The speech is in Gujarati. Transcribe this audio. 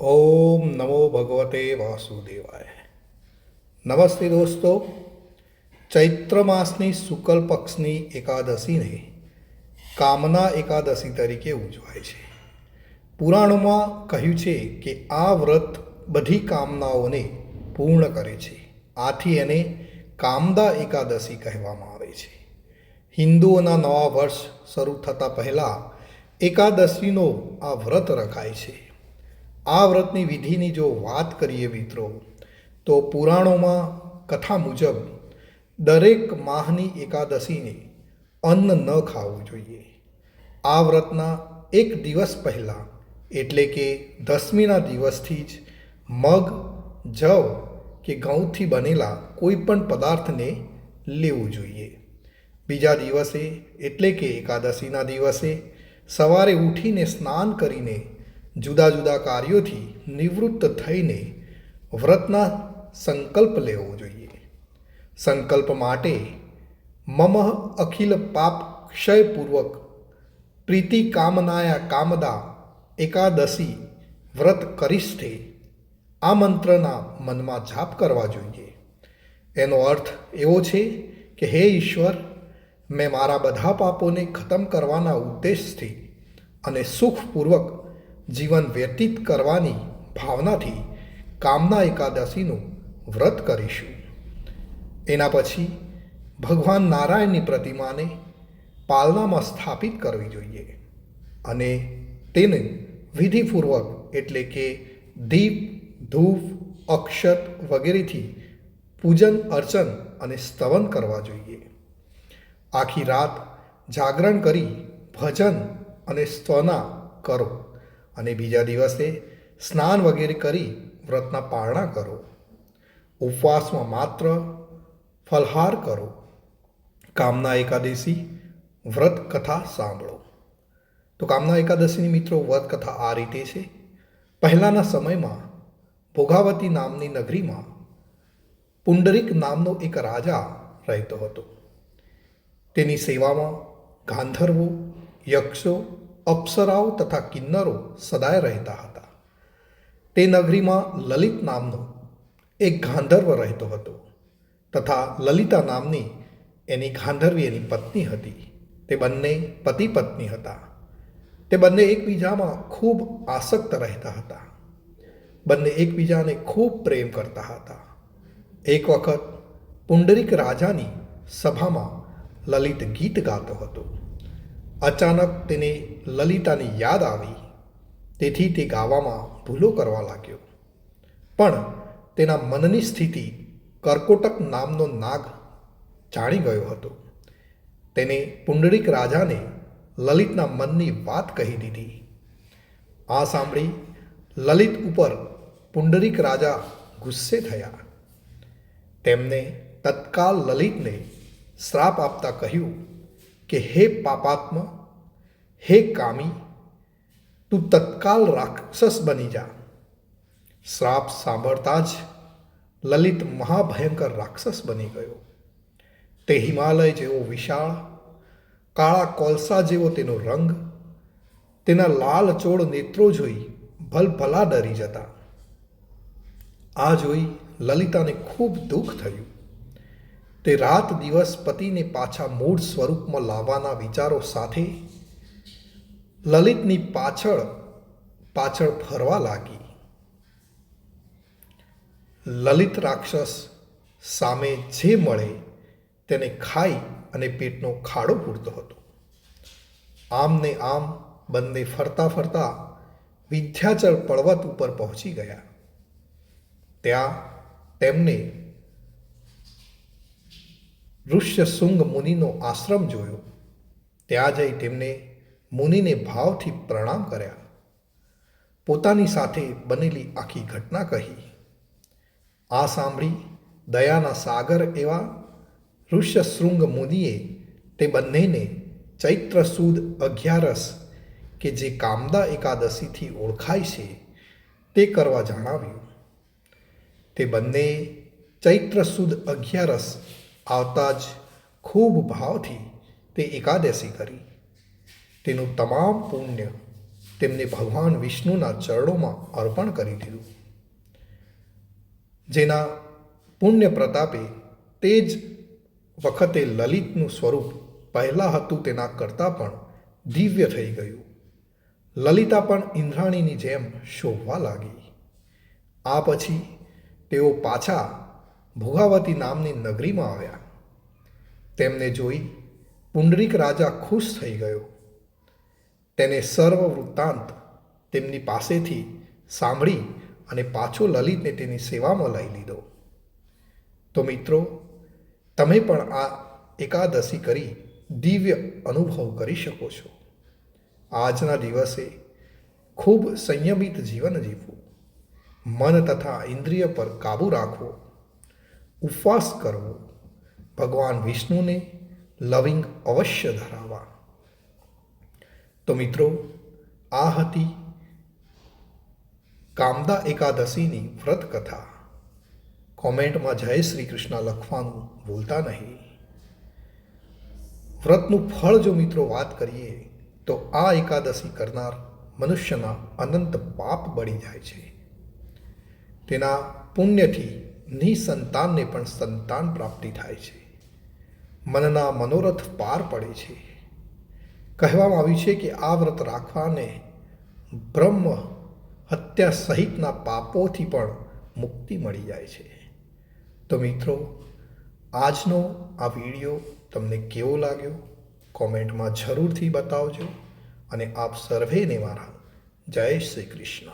ઓમ નમો ભગવતે વાસુદેવાય. નમસ્તે દોસ્તો. ચૈત્ર માસની શુક્લ પક્ષની એકાદશીને કામના એકાદશી તરીકે ઉજવાય છે. પુરાણોમાં કહ્યું છે કે આ વ્રત બધી કામનાઓને પૂર્ણ કરે છે. આથી એને કામદા એકાદશી કહેવામાં આવે છે. હિન્દુઓના નવા વર્ષ શરૂ થતાં પહેલાં એકાદશીનો આ વ્રત રખાય છે. આ વ્રતની વિધિની જો વાત કરીએ મિત્રો, તો પુરાણોમાં કથા મુજબ દરેક માહની એકાદશીને અન્ન ન ખાવું જોઈએ. આ વ્રતના એક દિવસ પહેલાં, એટલે કે દસમીના દિવસથી જ મગ, જવ કે ઘઉંથી બનેલા કોઈ પણ પદાર્થને લેવું જોઈએ. બીજા દિવસે, એટલે કે એકાદશીના દિવસે, સવારે ઉઠીને સ્નાન કરીને જુદા જુદા કાર્યોથી નિવૃત્ત થઈને વ્રતના સંકલ્પ લેવો જોઈએ. સંકલ્પ માટે મમ અખિલ પાપ ક્ષયપૂર્વક પ્રીતિ કામનાયા કામદા એકાદશી વ્રત કરીષ્ઠે આ મંત્રના મનમાં જાપ કરવા જોઈએ. એનો અર્થ એવો છે કે હે ઈશ્વર, મેં મારા બધા પાપોને ખતમ કરવાના ઉદ્દેશથી અને સુખપૂર્વક જીવન વ્યતીત કરવાની ભાવનાથી કામના એકાદશીનું વ્રત કરીશું. એના પછી ભગવાન નારાયણની પ્રતિમાને પાલનામાં સ્થાપિત કરવી જોઈએ અને તેને વિધિપૂર્વક એટલે કે દીપ, ધૂપ, અક્ષત વગેરેથી પૂજન, અર્ચન અને સ્તવન કરવા જોઈએ. આખી રાત જાગરણ કરી ભજન અને સ્તવના કરો. અને બીજા દિવસે સ્નાન વગેરે કરી વ્રતના પારણા કરો. ઉપવાસમાં માત્ર ફલહાર કરો. કામના એકાદશી વ્રત કથા સાંભળો. તો કામના એકાદશીની મિત્રો, વ્રત કથા આ રીતે છે. પહેલાંના સમયમાં ભોગાવતી નામની નગરીમાં પુંડરીક નામનો એક રાજા રહેતો હતો. તેની સેવામાં ગાંધર્વો, યક્ષો અપ્સરાઓ તથા કિન્નરો સદાય રહેતા હતા. તે નગરીમાં લલિત નામનો એક ગાંધર્વ રહેતો હતો તથા લલિતા નામની એની ગાંધર્વી એની પત્ની હતી. તે બંને પતિ પત્ની હતા. તે બંને એકબીજામાં ખૂબ આસક્ત રહેતા હતા. બંને એકબીજાને ખૂબ પ્રેમ કરતા હતા. એક વખત પુંડરીક રાજાની સભામાં લલિત ગીત ગાતો હતો. અચાનક તેને લલિતાની યાદ આવી. તેથી તે ગાવામાં ભૂલો કરવા લાગ્યો. પણ તેના મનની સ્થિતિ કર્કોટક નામનો નાગ જાણી ગયો હતો. તેને પુંડરીક રાજાને લલિતના મનની વાત કહી દીધી. આ સાંભળી લલિત ઉપર પુંડરીક રાજા ગુસ્સે થયા. તેમને તત્કાલ લલિતને શ્રાપ આપતા કહ્યું કે હે પાપાત્મ, હે કામી, તું તત્કાલ રાક્ષસ બની જા. શ્રાપ સાંભળતા જ લલિત મહાભયંકર રાક્ષસ બની ગયો. તે હિમાલય જેવો વિશાળ, કાળા કોલસા જેવો તેનો રંગ, તેના લાલ ચોળ નેત્રો જોઈ ભલભલા ડરી જતા. આ જોઈ લલિતાને ખૂબ દુઃખ થયું. તે રાત દિવસ પતિને પાછા મૂળ સ્વરૂપમાં લાવવાના વિચારો સાથે લલિતની પાછળ પાછળ ફરવા લાગી. લલિત રાક્ષસ સામે જે મળે તેને ખાઈ અને પેટનો ખાડો પૂરતો હતો. આમ ને આમ બંને ફરતા ફરતા વિંધ્યાચલ પર્વત ઉપર પહોંચી ગયા. ત્યાં તેમને ઋષ્યશૃંગ મુનિનો આશ્રમ જોયો. ત્યાં જઈ તેમને મુનિને ભાવથી પ્રણામ કર્યા. પોતાની સાથે બનેલી આખી ઘટના કહી. આ સાંભળી દયાના સાગર એવા ઋષ્યશૃંગ મુનિએ તે બંનેને ચૈત્ર સુદ અગિયારસ કે જે કામદા એકાદશીથી ઓળખાય છે તે કરવા જણાવ્યું. તે બંને ચૈત્ર સુદ અગિયારસ આવતા જ ખૂબ ભાવથી તે એકાદશી કરી. તેનું તમામ પુણ્ય તેમને ભગવાન વિષ્ણુના ચરણોમાં અર્પણ કરી દીધું. જેના પુણ્ય પ્રતાપે તે જ વખતે લલિતનું સ્વરૂપ પહેલાં હતું તેના કરતાં પણ દિવ્ય થઈ ગયું. લલિતા પણ ઇન્દ્રાણીની જેમ શોભવા લાગી. આ પછી તેઓ પાછા ભોગાવતી નામની નગરીમાં આવ્યા. તેમને જોઈ પુંડરીક રાજા ખુશ થઈ ગયો. તેને સર્વ વૃત્તાંત તેમની પાસેથી સાંભળી અને પાછો લલિતને તેની સેવામાં લઈ લીધો. તો મિત્રો, તમે પણ આ એકાદશી કરી દિવ્ય અનુભવ કરી શકો છો. આજના દિવસે ખૂબ સંયમિત જીવન જીવવું. મન તથા ઇન્દ્રિય પર કાબૂ રાખવો. ઉપવાસ કરવો. ભગવાન વિષ્ણુને લવિંગ અવશ્ય ધરાવવા. તો મિત્રો, આ હતી કામદા એકાદશીની વ્રત કથા કોમેન્ટમાં જય શ્રી કૃષ્ણ લખવાનું ભૂલતા નહીં. વ્રતનું ફળ જો મિત્રો વાત કરીએ, તો આ એકાદશી કરનાર મનુષ્યના અનંત પાપ બળી જાય છે. તેના પુણ્યથી નિસંતાનને પણ સંતાન પ્રાપ્તિ થાય છે. મનના મનોરથ પાર પડે છે. કહેવામાં આવ્યું છે કે આ વ્રત રાખવાને બ્રહ્મ હત્યા સહિતના પાપોથી પણ મુક્તિ મળી જાય છે. તો મિત્રો, આજનો આ વીડિયો તમને કેવો લાગ્યો? કોમેન્ટમાં જરૂરથી બતાવજો અને આપ સર્વેને મારા જય શ્રી કૃષ્ણ.